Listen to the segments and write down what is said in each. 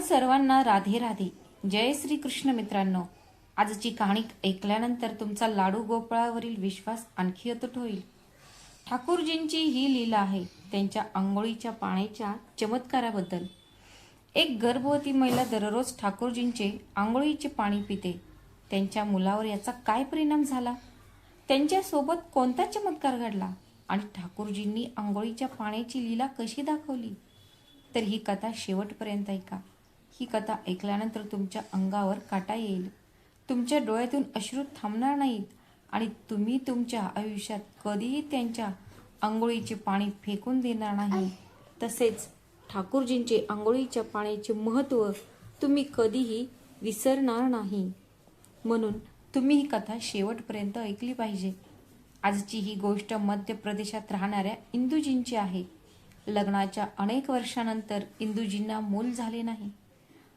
सर्वांना राधे राधे. जय श्री कृष्ण मित्रांनो. आजची कहाणी ऐकल्यानंतर तुमचा लाडू गोपाळावरील विश्वास आणखी अतूट होईल. ठाकूरजींची ही लीला आहे त्यांच्या आंघोळीच्या पाण्याच्या चमत्काराबद्दल. एक गर्भवती महिला दररोज ठाकूरजींचे आंघोळीचे पाणी पिते. त्यांच्या मुलावर याचा काय परिणाम झाला? त्यांच्यासोबत कोणता चमत्कार घडला? आणि ठाकूरजींनी आंघोळीच्या पाण्याची लीला कशी दाखवली? तर ही कथा शेवटपर्यंत ऐका. ही कथा ऐकल्यानंतर तुमच्या अंगावर काटा येईल. तुमच्या डोळ्यातून अश्रू थांबणार नाहीत आणि तुम्ही तुमच्या आयुष्यात कधीही त्यांच्या आंघोळीचे पाणी फेकून देणार नाही. तसेच ठाकूरजींचे आंघोळीच्या पाण्याचे महत्त्व तुम्ही कधीही विसरणार नाही. म्हणून तुम्ही ही कथा शेवटपर्यंत ऐकली पाहिजे. आजची ही गोष्ट मध्य प्रदेशात राहणाऱ्या इंदूजींची आहे. लग्नाच्या अनेक वर्षानंतर इंदूजींना मूल झाले नाही.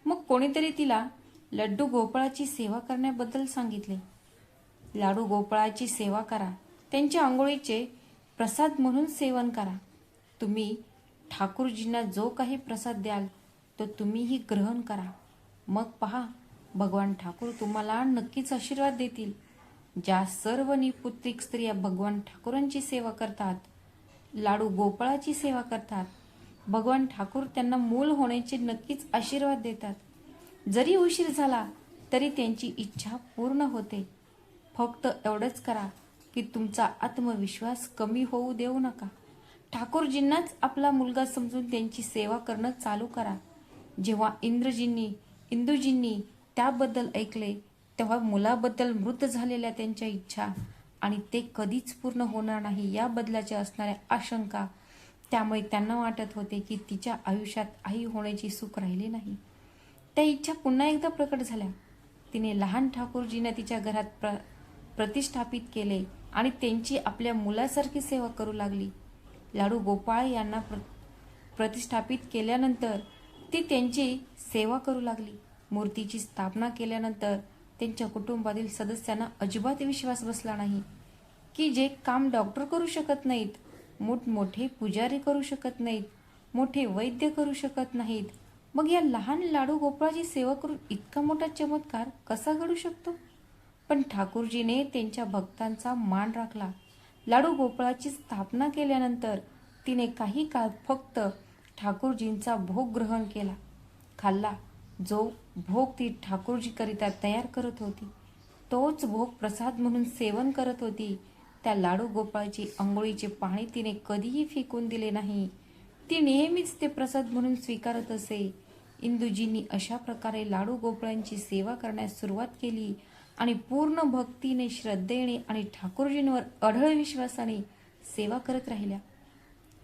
मग कोणीतरी तिला लड्डू गोपाळाची सेवा करण्याबद्दल सांगितले. लाडू गोपाळाची सेवा करा. त्यांच्या आंघोळीचे प्रसाद म्हणून सेवन करा. तुम्ही ठाकूरजींना जो काही प्रसाद द्याल तो तुम्हीही ग्रहण करा. मग पहा भगवान ठाकूर तुम्हाला नक्कीच आशीर्वाद देतील. ज्या सर्व निपुत्रिक स्त्रिया भगवान ठाकूरांची सेवा करतात लाडू गोपाळाची सेवा करतात भगवान ठाकूर त्यांना मूल होण्याचे नक्कीच आशीर्वाद देतात. जरी उशीर झाला तरी त्यांची इच्छा पूर्ण होते. फक्त एवढंच करा की तुमचा आत्मविश्वास कमी होऊ देऊ नका. ठाकूरजींनाच आपला मुलगा समजून त्यांची सेवा करणं चालू करा. जेव्हा इंद्रजींनी इंदूजींनी त्याबद्दल ऐकले तेव्हा मुलाबद्दल मृत झालेल्या त्यांच्या इच्छा आणि ते कधीच पूर्ण होणार नाही या बदलाच्या असणाऱ्या आशंका त्यामुळे त्यांना वाटत होते की तिच्या आयुष्यात आई होण्याची सुख राहिली नाही. त्या इच्छा पुन्हा एकदा प्रकट झाल्या. तिने लहान ठाकूरजींना तिच्या घरात प्र प्रतिष्ठापित केले आणि त्यांची आपल्या मुलासारखी सेवा करू लागली. लाडू गोपाळ यांना प्र प्रतिष्ठापित केल्यानंतर ती त्यांची सेवा करू लागली. मूर्तीची स्थापना केल्यानंतर त्यांच्या कुटुंबातील सदस्यांना अजिबात विश्वास बसला नाही की जे काम डॉक्टर करू शकत नाहीत मोठमोठे पुजारी करू शकत नाहीत मोठे वैद्य करू शकत नाहीत. मग या लहान लाडू गोपाळाची सेवा करून इतका मोठा चमत्कार कसा घडू शकतो? पण ठाकूरजीने त्यांच्या भक्तांचा मान राखला. लाडू गोपाळाची स्थापना केल्यानंतर तिने काही काळ फक्त ठाकूरजींचा भोग ग्रहण केला. खाल्ला जो भोग ती ठाकूरजीकरिता तयार करत होती. तोच भोग प्रसाद म्हणून सेवन करत होती. त्या लाडू गोपाळची आंघोळीचे पाणी तिने कधीही फेकून दिले नाही. ती नेहमीच ते प्रसाद म्हणून स्वीकारत असे. इंदुजींनी अशा प्रकारे लाडू गोपाळांची सेवा करण्यास सुरुवात केली आणि पूर्ण भक्तीने श्रद्धेने आणि ठाकूरजींवर अढळ विश्वासाने सेवा करत राहिल्या.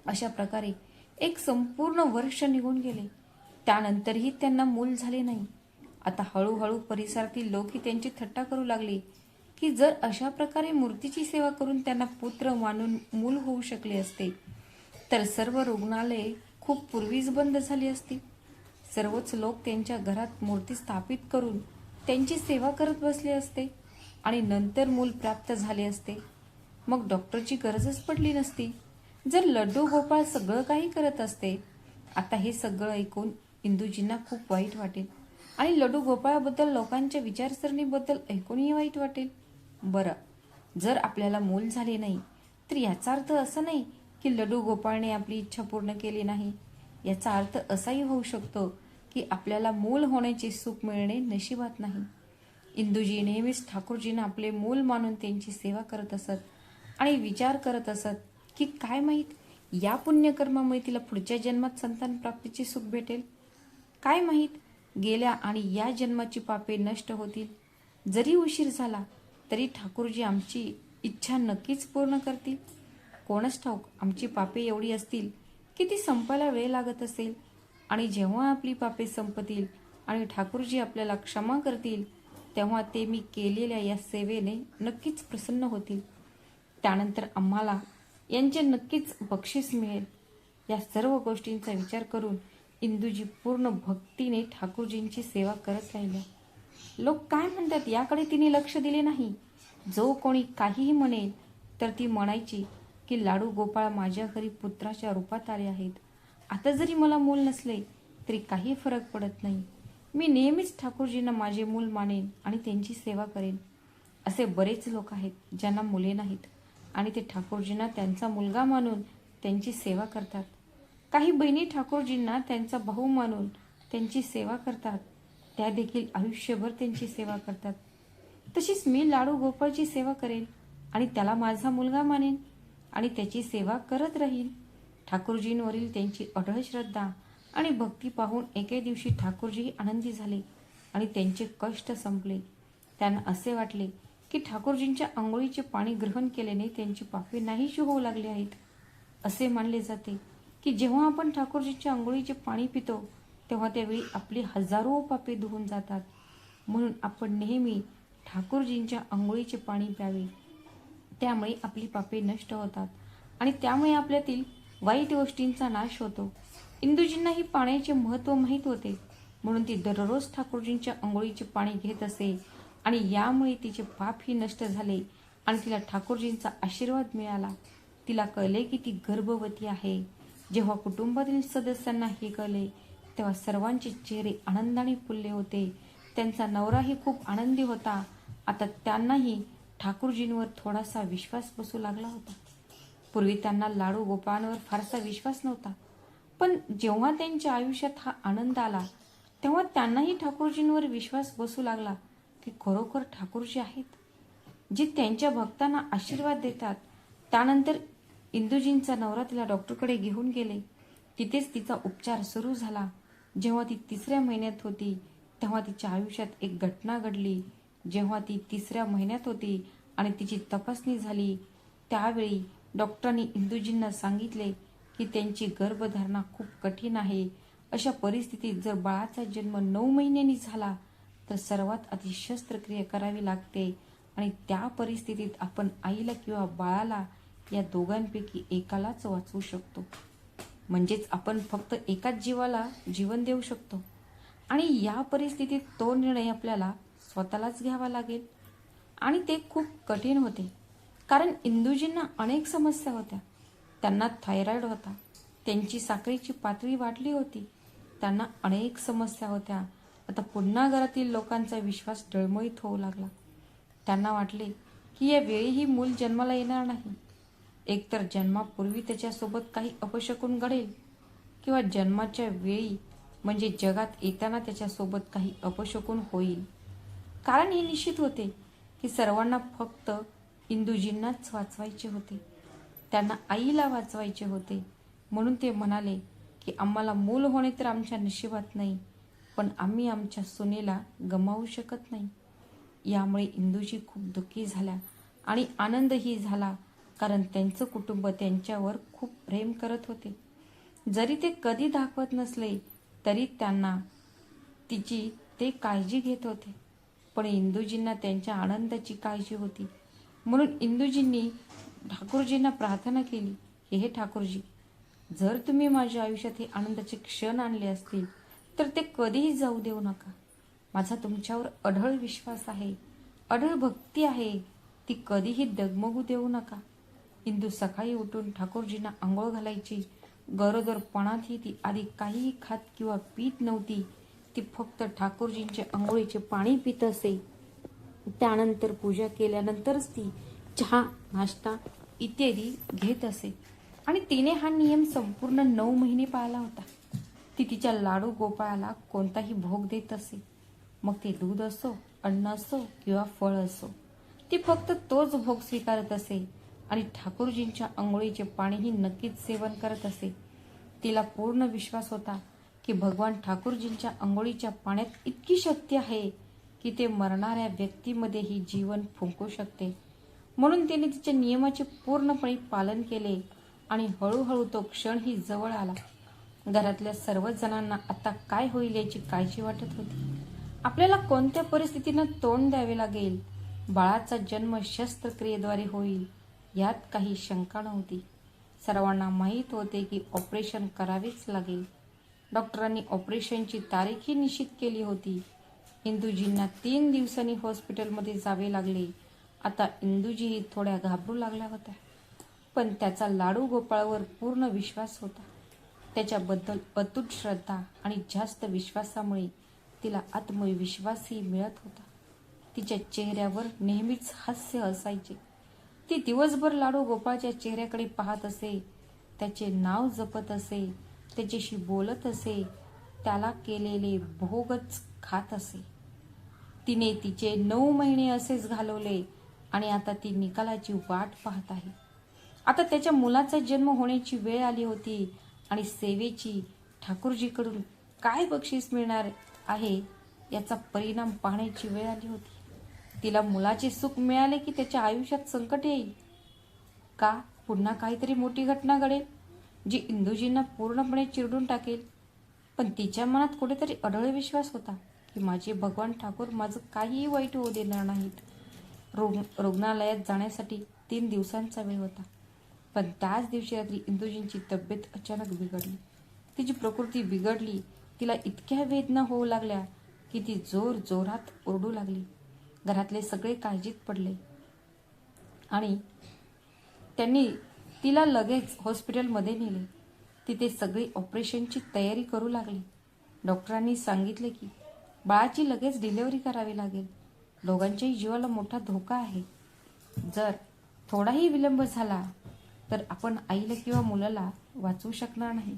अशा प्रकारे एक संपूर्ण वर्ष निघून गेले. त्यानंतरही त्यांना मूल झाले नाही. आता हळूहळू परिसरातील लोकही त्यांची थट्टा करू लागले. की जर अशा प्रकारे मूर्तीची सेवा करून त्यांना पुत्र मानून मूल होऊ शकले असते तर सर्व रुग्णालये खूप पूर्वीच बंद झाली असती. सर्वच लोक त्यांच्या घरात मूर्ती स्थापित करून त्यांची सेवा करत बसले असते आणि नंतर मूल प्राप्त झाले असते. मग डॉक्टरची गरजच पडली नसती. जर लड्डू गोपाळ सगळं काही करत असते आता हे सगळं ऐकून इंदूजींना खूप वाईट वाटेल आणि लड्डू गोपाळाबद्दल लोकांच्या विचारसरणीबद्दल ऐकूनही वाईट वाटेल. बरं जर आपल्याला मूल झाले नाही तर याचा अर्थ असा नाही की लडू गोपाळने आपली इच्छा पूर्ण केली नाही. याचा अर्थ असाही होऊ शकतो की आपल्याला मूल होण्याचे सुख मिळणे नशिबात नाही. इंदूजी नेहमीच ठाकूरजींना आपले मूल मानून त्यांची सेवा करत असत आणि विचार करत असत की काय माहीत या पुण्यकर्मामुळे तिला पुढच्या जन्मात संतान प्राप्तीचे सुख भेटेल? काय माहीत गेल्या आणि या जन्माची पापे नष्ट होतील. जरी उशीर झाला तरी ठाकूरजी आमची इच्छा नक्कीच पूर्ण करतील. कोणच ठाऊक आमची पापे एवढी असतील की ती संपायला वेळ लागत असेल. आणि जेव्हा आपली पापे संपतील आणि ठाकूरजी आपल्याला क्षमा करतील तेव्हा ते मी केलेल्या या सेवेने नक्कीच प्रसन्न होतील. त्यानंतर आम्हाला यांचे नक्कीच बक्षीस मिळेल. या सर्व गोष्टींचा विचार करून इंदूजी पूर्ण भक्तीने ठाकूरजींची सेवा करत राहिल्या. लोक काय म्हणतात याकडे तिने लक्ष दिले नाही. जो कोणी काहीही म्हणेल तर ती म्हणायची की लाडू गोपाळ माझ्या घरी पुत्राच्या रूपात आले आहेत. आता जरी मला मूल नसले तरी काही फरक पडत नाही. मी नेहमीच ठाकूरजींना माझे मूल मानेन आणि त्यांची सेवा करेन. असे बरेच लोक आहेत ज्यांना मुले नाहीत. आणि ते ठाकूरजींना त्यांचा मुलगा मानून त्यांची सेवा करतात. काही बहिणी ठाकूरजींना त्यांचा भाऊ मानून त्यांची सेवा करतात. त्या देखील आयुष्यभर त्यांची सेवा करतात. तशीच मी लाडू गोपाळची सेवा करेन आणि त्याला माझा मुलगा मानेन आणि त्याची सेवा करत राहीन. ठाकूरजींवरील त्यांची अढळ श्रद्धा आणि भक्ती पाहून एके दिवशी ठाकूरजी आनंदी झाले आणि त्यांचे कष्ट संपले. त्यांना असे वाटले की ठाकूरजींच्या आंघोळीचे पाणी ग्रहण केल्याने त्यांची पापे नाहीशी होऊ लागली आहेत. असे मानले जाते की जेव्हा आपण ठाकूरजींच्या आंघोळीचे पाणी पितो तेव्हा त्यावेळी आपली हजारो पापे धुवून जातात. म्हणून आपण नेहमी ठाकूरजींच्या आंघोळीचे पाणी प्यावे. त्यामुळे आपली पापे नष्ट होतात आणि त्यामुळे आपल्यातील वाईट गोष्टींचा नाश होतो. इंदुजींना ही पाण्याचे महत्त्व माहीत होते. म्हणून ती दररोज ठाकूरजींच्या आंघोळीचे पाणी घेत असे आणि यामुळे तिचे पापही नष्ट झाले आणि तिला ठाकूरजींचा आशीर्वाद मिळाला. तिला कळले की ती गर्भवती आहे. जेव्हा कुटुंबातील सदस्यांना हे कळले तेव्हा सर्वांचे चेहरे आनंदाने फुलले होते. त्यांचा नवराही खूप आनंदी होता. आता त्यांनाही ठाकूरजींवर थोडासा विश्वास बसू लागला होता. पूर्वी त्यांना लाडू गोपाळांवर फारसा विश्वास नव्हता. पण जेव्हा त्यांच्या आयुष्यात हा आनंद आला तेव्हा त्यांनाही ठाकूरजींवर विश्वास बसू लागला की खरोखर ठाकूरजी आहेत. जे त्यांच्या भक्तांना आशीर्वाद देतात. त्यानंतर इंदुजींचा नवरा तिला डॉक्टरकडे घेऊन गेले. तिथेच तिचा उपचार सुरू झाला. जेव्हा ती तिसऱ्या महिन्यात होती तेव्हा तिच्या आयुष्यात एक घटना घडली. जेव्हा ती तिसऱ्या महिन्यात होती आणि तिची तपासणी झाली त्यावेळी डॉक्टरांनी इंदुजींना सांगितले की त्यांची गर्भधारणा खूप कठीण आहे. अशा परिस्थितीत जर बाळाचा जन्म नऊ महिन्यांनी झाला तर सर्वात आधी शस्त्रक्रिया करावी लागते आणि त्या परिस्थितीत आपण आईला किंवा बाळाला या दोघांपैकी एकालाच वाचवू शकतो. म्हणजेच आपण फक्त एकाच जीवाला जीवन देऊ शकतो. आणि या परिस्थितीत तो निर्णय आपल्याला स्वतःलाच घ्यावा लागेल. आणि ते खूप कठीण होते. कारण इंदुजींना अनेक समस्या होत्या. त्यांना थायरॉईड होता. त्यांची साखरेची पातळी वाढली होती. त्यांना अनेक समस्या होत्या. आता पुन्हा घरातील लोकांचा विश्वास डळमळीत होऊ लागला. त्यांना वाटले की या वेळीही मूल जन्माला येणार नाही. एकतर जन्मापूर्वी त्याच्यासोबत काही अपशकून घडेल किंवा जन्माच्या वेळी म्हणजे जगात येताना त्याच्यासोबत काही अपशकून होईल. कारण हे निश्चित होते की सर्वांना फक्त इंदुजींनाच वाचवायचे होते. त्यांना आईला वाचवायचे होते. म्हणून ते म्हणाले की आम्हाला मूल होणे तर आमच्या नशिबात नाही पण आम्ही आमच्या सुनेला गमावू शकत नाही. यामुळे इंदूजी खूप दुःखी झाल्या आणि आनंदही झाला कारण त्यांचं कुटुंब त्यांच्यावर खूप प्रेम करत होते. जरी ते कधी दाखवत नसले तरी त्यांना तिची ते काळजी घेत होते. पण इंदूजींना त्यांच्या आनंदाची काळजी होती. म्हणून इंदूजींनी ठाकूरजींना प्रार्थना केली की हे ठाकूरजी जर तुम्ही माझ्या आयुष्यात हे आनंदाचे क्षण आणले असतील तर ते कधीही जाऊ देऊ नका. माझा तुमच्यावर अढळ विश्वास आहे अढळ भक्ती आहे. ती कधीही डगमगू देऊ नका. इंदू सकाळी उठून ठाकूरजींना आंघोळ घालायची. गरोदरपणातही ती आधी काहीही खात किंवा पीत नव्हती. ती फक्त ठाकूरजींचे आंघोळीचे पाणी पित असे. त्यानंतर पूजा केल्यानंतरच ती चहा नाश्ता इत्यादी घेत असे. आणि तिने हा नियम संपूर्ण नऊ महिने पाळला होता. ती तिच्या लाडू गोपाळाला कोणताही भोग देत असे. मग ते दूध असो अन्न असो किंवा फळ असो ती फक्त तोच भोग स्वीकारत असे. आणि ठाकूरजींच्या आंघोळीचे पाणीही नक्कीच सेवन करत असे. तिला पूर्ण विश्वास होता की भगवान ठाकूरजींच्या आंघोळीच्या पाण्यात इतकी शक्ती आहे की ते मरणाऱ्या व्यक्तीमध्येही जीवन फुंकू शकते. म्हणून तिने तिच्या नियमाचे पूर्णपणे पालन केले आणि हळूहळू तो क्षणही जवळ आला. घरातल्या सर्वच जणांना आता काय होईल याची काळजी वाटत होती. आपल्याला कोणत्या परिस्थितीनं तोंड द्यावे लागेल? बाळाचा जन्म शस्त्रक्रियेद्वारे होईल. यात काही शंका नव्हती. सर्वांना माहीत होते की ऑपरेशन करावेच लागेल. डॉक्टरांनी ऑपरेशनची तारीखही निश्चित केली होती. इंदुजींना तीन दिवसांनी हॉस्पिटलमध्ये जावे लागले. आता इंदुजीही थोड्या घाबरू लागल्या होत्या. पण त्याचा लाडू गोपाळावर पूर्ण विश्वास होता. त्याच्याबद्दल अतूट श्रद्धा आणि जास्त विश्वासामुळे तिला आत्मविश्वासही मिळत होता. तिच्या चेहऱ्यावर नेहमीच हास्य असायचे. ती दिवसभर लाडू गोपाळच्या चेहऱ्याकडे पाहत असे त्याचे नाव जपत असे त्याच्याशी बोलत असे त्याला केलेले भोगच खात असे. तिने तिचे नऊ महिने असेच घालवले आणि आता ती निकालाची वाट पाहत आहे. आता त्याच्या मुलाचा जन्म होण्याची वेळ आली होती आणि सेवेची ठाकूरजीकडून काय बक्षीस मिळणार आहे याचा परिणाम पाहण्याची वेळ आली होती. तिला मुलाचे सुख मिळाले की त्याच्या आयुष्यात संकट येईल. का? पुन्हा काहीतरी मोठी घटना घडेल जी इंदुजींना पूर्णपणे चिरडून टाकेल. पण तिच्या मनात कुठेतरी अढळ विश्वास होता की माझे भगवान ठाकूर माझं काहीही वाईट होऊ देणार नाहीत. रुग् रुग्णालयात जाण्यासाठी तीन दिवसांचा वेळ होता. पण त्याच दिवशी रात्री इंदुजींची तब्येत अचानक बिघडली. तिची प्रकृती बिघडली. तिला इतक्या वेदना होऊ लागल्या की ती जोर जोरात ओरडू लागली. घरातले सगळे काळजीत पडले. आणि त्यांनी तिला लगेच हॉस्पिटलमध्ये नेले. तिथे सगळी ऑपरेशनची तयारी करू लागली. डॉक्टरांनी सांगितले की बाळाची लगेच डिलिव्हरी करावी लागेल. दोघांच्याही जीवाला मोठा धोका आहे. जर थोडाही विलंब झाला तर आपण आईला किंवा मुलाला वाचवू शकणार नाही.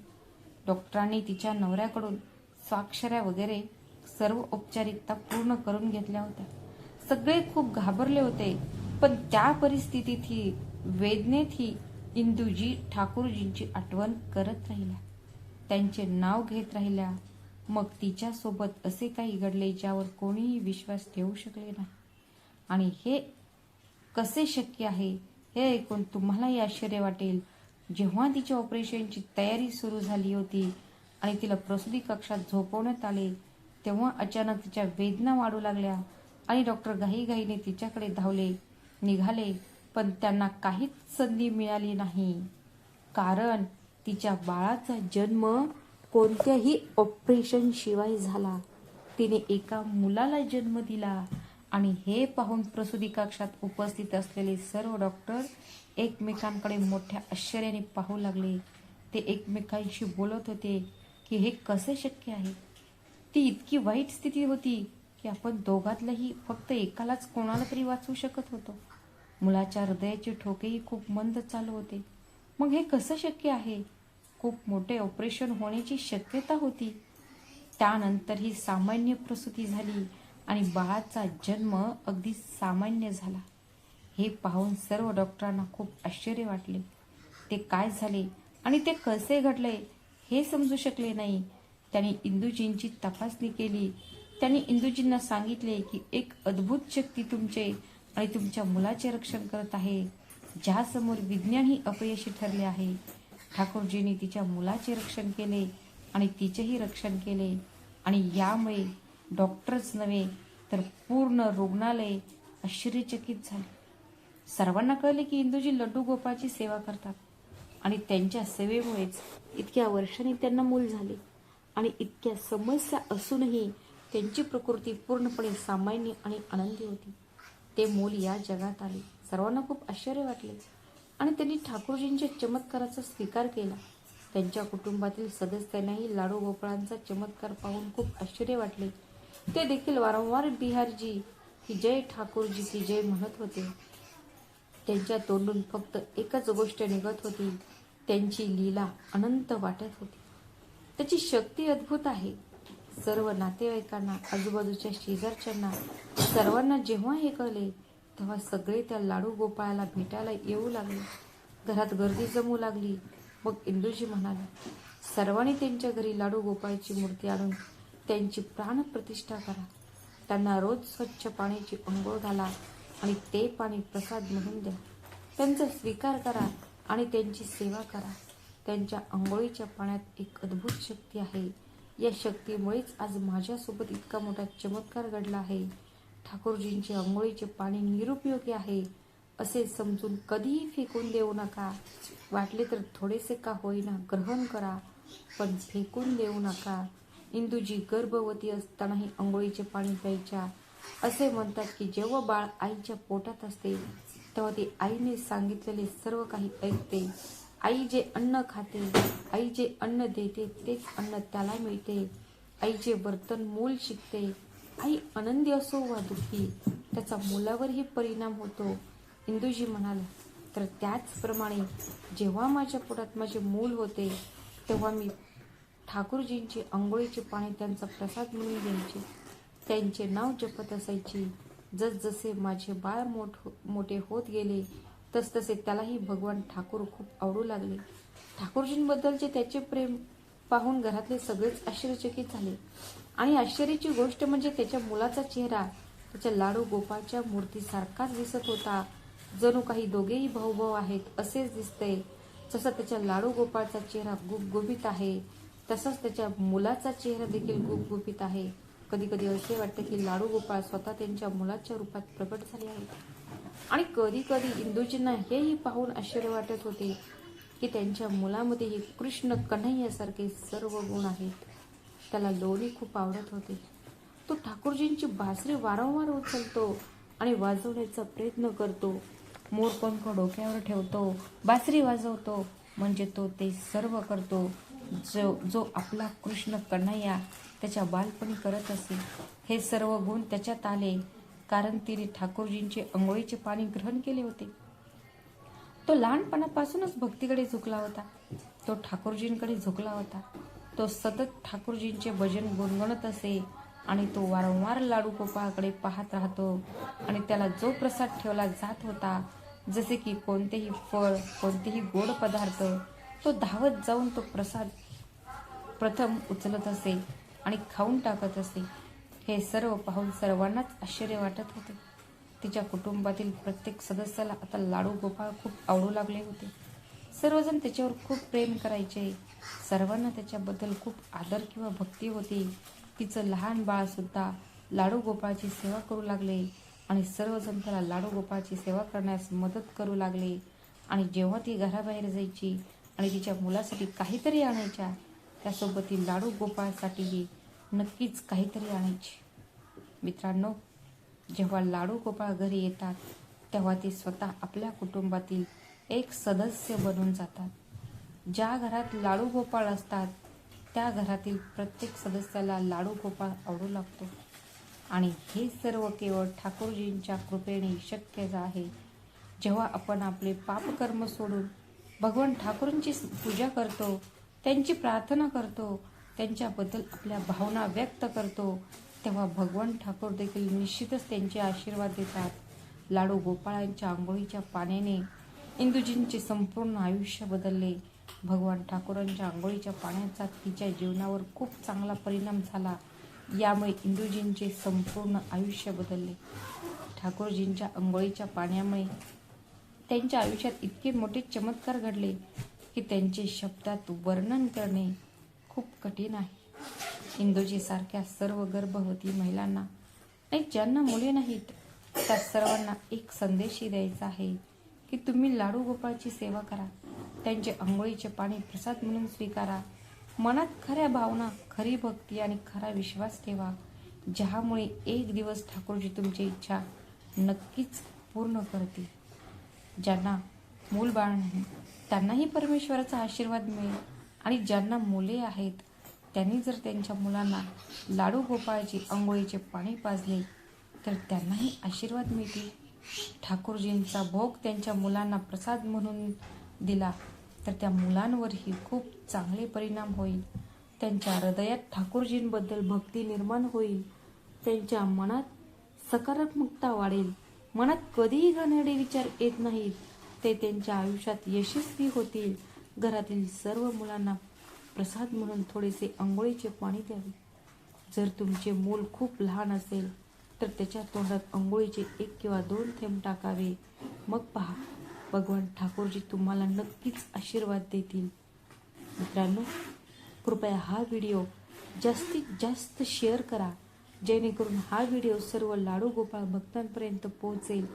डॉक्टरांनी तिच्या नवऱ्याकडून स्वाक्षऱ्या वगैरे सर्व औपचारिकता पूर्ण करून घेतल्या होत्या. सगळे खूप घाबरले होते. पण त्या परिस्थितीतही वेदनेतही इंदुजी ठाकूरजींची आठवण करत राहिल्या. त्यांचे नाव घेत राहिल्या. मग तिच्यासोबत असे काही घडले ज्यावर कोणीही विश्वास ठेवू शकले नाही. आणि हे कसे शक्य आहे हे ऐकून तुम्हालाही आश्चर्य वाटेल. जेव्हा तिच्या ऑपरेशनची तयारी सुरू झाली होती आणि तिला प्रसूती कक्षात झोपवण्यात आले तेव्हा अचानक तिच्या वेदना वाढू लागल्या. आणि डॉक्टर घाईघाईने तिच्याकडे धावले निघाले पण त्यांना काहीच संधी मिळाली नाही. कारण तिच्या बाळाचा जन्म कोणत्याही ऑपरेशन शिवाय झाला. तिने एका मुलाला जन्म दिला आणि हे पाहून प्रसूती कक्षात उपस्थित असलेले सर्व डॉक्टर एकमेकांकडे मोठ्या आश्चर्याने पाहू लागले. ते एकमेकांशी बोलत होते की हे कसे शक्य आहे? ती इतकी वाईट स्थिती होती. की आपण दोघातलंही फक्त एकालाच कोणाला तरी वाचवू शकत होतो. मुलाच्या हृदयाचे ठोकेही खूप मंद चालू होते. मग हे कसं शक्य आहे? खूप मोठे ऑपरेशन होण्याची शक्यता होती. त्यानंतर ही सामान्य प्रसूती झाली आणि बाळाचा जन्म अगदी सामान्य झाला. हे पाहून सर्व डॉक्टरांना खूप आश्चर्य वाटले. ते काय झाले आणि ते कसे घडले हे समजू शकले नाही. त्यांनी इंदुजींची तपासणी केली त्यांनी इंदुजींना सांगितले की एक अद्भुत शक्ती तुमचे आणि तुमच्या मुलाचे रक्षण करत आहे. ज्यासमोर विज्ञानही अपयशी ठरले आहे. ठाकूरजींनी तिच्या मुलाचे रक्षण केले आणि तिचेही रक्षण केले. आणि यामुळे डॉक्टरच नव्हे तर पूर्ण रुग्णालय आश्चर्यचकित झाले. सर्वांना कळले की इंदुजी लड्डू गोपाळची सेवा करतात. आणि त्यांच्या सेवेमुळेच इतक्या वर्षांनी त्यांना मूल झाले. आणि इतक्या समस्या असूनही त्यांची प्रकृती पूर्णपणे सामान्य आणि आनंदी होती. ते मूल या जगात आले. सर्वांना खूप आश्चर्य वाटले. आणि त्यांनी ठाकूरजींच्या चमत्काराचा स्वीकार केला. त्यांच्या कुटुंबातील सदस्यांनाही लाडू गोपाळांचा चमत्कार पाहून खूप आश्चर्य वाटले. ते देखील वारंवार बिहारजी की जय ठाकूरजी की जय म्हणत होते. त्यांच्या तोंडून फक्त एकच गोष्ट निघत होती. त्यांची लीला अनंत वाटत होती. त्याची शक्ती अद्भुत आहे. सर्व नातेवाईकांना आजूबाजूच्या शेजारच्यांना सर्वांना जेव्हा हे कळले तेव्हा सगळे त्या लाडू गोपाळाला भेटायला येऊ लागले. घरात गर्दी जमू लागली. मग इंदूजी म्हणाले सर्वांनी त्यांच्या घरी लाडू गोपाळची मूर्ती आणून त्यांची प्राणप्रतिष्ठा करा. त्यांना रोज स्वच्छ पाण्याची अंघोळ घाला आणि ते पाणी प्रसाद म्हणून द्या. त्यांचा स्वीकार करा आणि त्यांची सेवा करा. त्यांच्या आंघोळीच्या पाण्यात एक अद्भुत शक्ती आहे. या शक्तीमुळेच आज माझ्यासोबत इतका मोठा चमत्कार घडला आहे. ठाकूरजींचे आंघोळीचे पाणी निरुपयोगी आहे असे समजून कधीही फेकून देऊ नका. वाटले तर थोडेसे का होईना ग्रहण करा पण फेकून देऊ नका. इंदूजी गर्भवती असतानाही आंघोळीचे पाणी प्यायच्या असे म्हणतात की जेव्हा बाळ आईच्या पोटात असते तेव्हा ती आईने सांगितलेले सर्व काही ऐकते. आई जे अन्न खाते आई जे अन्न देते तेच अन्न त्याला मिळते. आई जे वर्तन मूल शिकते. आई आनंदी असो वा दुःखी त्याचा मुलावरही परिणाम होतो. इंदूजी म्हणाले तर त्याचप्रमाणे जेव्हा माझ्या पोटात माझे मूल होते तेव्हा मी ठाकूरजींची आंघोळीचे पाणी त्यांचा प्रसाद म्हणून द्यायचे त्यांचे नाव जपत असायची. जसजसे माझे बाळ मोठ मोठे होत गेले तसतसे त्यालाही भगवान ठाकूर खूप आवडू लागले. ठाकूरजींबद्दलचे त्याचे प्रेम पाहून घरातले सगळेच आश्चर्यचकित झाले. आणि आश्चर्याची गोष्ट म्हणजे त्याच्या मुलाचा चेहरा त्याच्या लाडू गोपाळच्या मूर्तीसारखाच दिसत होता. जणू काही दोघेही भाऊभाऊ आहेत असेच दिसते जसा त्याच्या लाडू गोपाळचा चेहरा गुपगुपित आहे तसाच त्याच्या मुलाचा चेहरा देखील गुपगुपित आहे. कधी कधी असे वाटते की लाडू गोपाळ स्वतः त्यांच्या मुलाच्या रूपात प्रकट झाले आहेत. आणि कधी कधी इंदूजींना हेही पाहून आश्चर्य वाटत होते की त्यांच्या मुलामध्येही कृष्ण कन्हैयासारखे सर्व गुण आहेत. त्याला लोणी खूप आवडत होते. तो ठाकूरजींची बासरी वारंवार उचलतो आणि वाजवण्याचा प्रयत्न करतो. मोरपंख डोक्यावर ठेवतो बासरी वाजवतो म्हणजे तो ते सर्व करतो जो जो आपला कृष्ण कन्हैया त्याच्या बालपणी करत असे. हे सर्व गुण त्याच्यात आले. कारण तिने ठाकूरजींचे आंघोळीचे पाणी ग्रहण केले होते. तो लहानपणापासूनच भक्तीकडे झुकला होता. तो ठाकूरजींकडे झुकला होता. तो सतत ठाकूरजींचे भजन गुणगुणत असे आणि तो वारंवार लाडू गोपाळाकडे पाहत राहतो आणि त्याला जो प्रसाद ठेवला जात होता जसे की कोणतेही फळ कोणतेही गोड पदार्थ तो धावत जाऊन तो प्रसाद प्रथम उचलत असे आणि खाऊन टाकत असे. हे सर्व पाहून सर्वांनाच आश्चर्य वाटत होते. तिच्या कुटुंबातील प्रत्येक सदस्याला आता लाडू गोपाळ खूप आवडू लागले होते. सर्वजण त्याच्यावर खूप प्रेम करायचे. सर्वांना त्याच्याबद्दल खूप आदर किंवा भक्ती होती. तिचं लहान बाळसुद्धा लाडू गोपाळची सेवा करू लागले आणि सर्वजण त्याला लाडू गोपाळची सेवा करण्यास मदत करू लागले. आणि जेव्हा ती घराबाहेर जायची आणि तिच्या मुलासाठी काहीतरी आणायच्या त्यासोबत ती लाडू गोपाळसाठीही नक्कीच काहीतरी आणायची. मित्रांनो जेव्हा लाडू गोपाळ घरी येतात तेव्हा ते स्वतः आपल्या कुटुंबातील एक सदस्य बनून जातात. ज्या घरात लाडू गोपाळ असतात त्या घरातील प्रत्येक सदस्याला लाडू गोपाळ आवडू लागतो. आणि हे सर्व केवळ ठाकूरजींच्या कृपेने शक्य आहे. जेव्हा आपण आपले पापकर्म सोडून भगवान ठाकूरांची पूजा करतो त्यांची प्रार्थना करतो त्यांच्याबद्दल आपल्या भावना व्यक्त करतो तेव्हा भगवान ठाकूर देखील निश्चितच त्यांचे आशीर्वाद देतात. लाडू गोपाळांच्या आंघोळीच्या पाण्याने इंदुजींचे संपूर्ण आयुष्य बदलले. भगवान ठाकूरांच्या आंघोळीच्या पाण्याचा तिच्या जीवनावर खूप चांगला परिणाम झाला. यामुळे इंदुजींचे संपूर्ण आयुष्य बदलले. ठाकूरजींच्या आंघोळीच्या पाण्यामुळे त्यांच्या आयुष्यात इतके मोठे चमत्कार घडले की त्यांचे शब्दात वर्णन करणे खूप कठीण आहे. इंदोजीसारख्या सर्व गर्भवती महिलांना आणि ज्यांना मुले नाहीत त्या सर्वांना एक संदेशही द्यायचा आहे की तुम्ही लाडू गोपाळची सेवा करा त्यांचे आंघोळीचे पाणी प्रसाद म्हणून स्वीकारा मनात खऱ्या भावना खरी भक्ती आणि खरा विश्वास ठेवा ज्यामुळे एक दिवस ठाकूरजी तुमची इच्छा नक्कीच पूर्ण करतील. ज्यांना मूल बाळ नाही त्यांनाही परमेश्वराचा आशीर्वाद मिळेल आणि ज्यांना मुले आहेत त्यांनी जर त्यांच्या मुलांना लाडू गोपाळाची आंघोळीचे पाणी पाजले तर त्यांनाही आशीर्वाद मिळतील. ठाकूरजींचा भोग त्यांच्या मुलांना प्रसाद म्हणून दिला तर त्या मुलांवरही खूप चांगले परिणाम होईल. त्यांच्या हृदयात ठाकूरजींबद्दल भक्ती निर्माण होईल. त्यांच्या मनात सकारात्मकता वाढेल. मनात कधीही घाणेरडे विचार येत नाहीत. ते त्यांच्या आयुष्यात यशस्वी होतील. घरातील सर्व मुलांना प्रसाद म्हणून थोडेसे आंघोळीचे पाणी द्यावे. जर तुमचे मूल खूप लहान असेल तर त्याच्या तोंडात आंघोळीचे एक किंवा दोन थेंब टाकावे. मग पहा भगवान ठाकूरजी तुम्हाला नक्कीच आशीर्वाद देतील. मित्रांनो कृपया हा व्हिडिओ जास्तीत जास्त शेअर करा जेणेकरून हा व्हिडिओ सर्व लाडू गोपाळ भक्तांपर्यंत पोहोचेल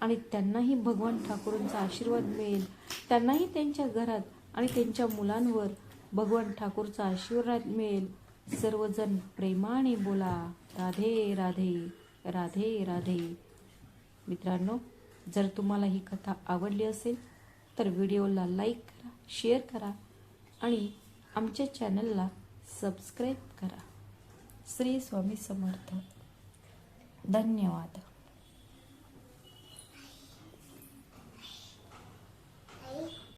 आणि त्यांनाही भगवान ठाकूरांचा आशीर्वाद मिळेल. त्यांनाही त्यांच्या घरात आणि त्यांच्या मुलांवर भगवान ठाकूरचा आशीर्वाद मिळेल. सर्वजण प्रेमाने बोला. राधे राधे राधे राधे. मित्रांनो जर तुम्हाला ही कथा आवडली असेल तर व्हिडिओला लाईक करा शेअर करा आणि आमच्या चॅनलला सबस्क्राईब करा. श्री स्वामी समर्थ. धन्यवाद.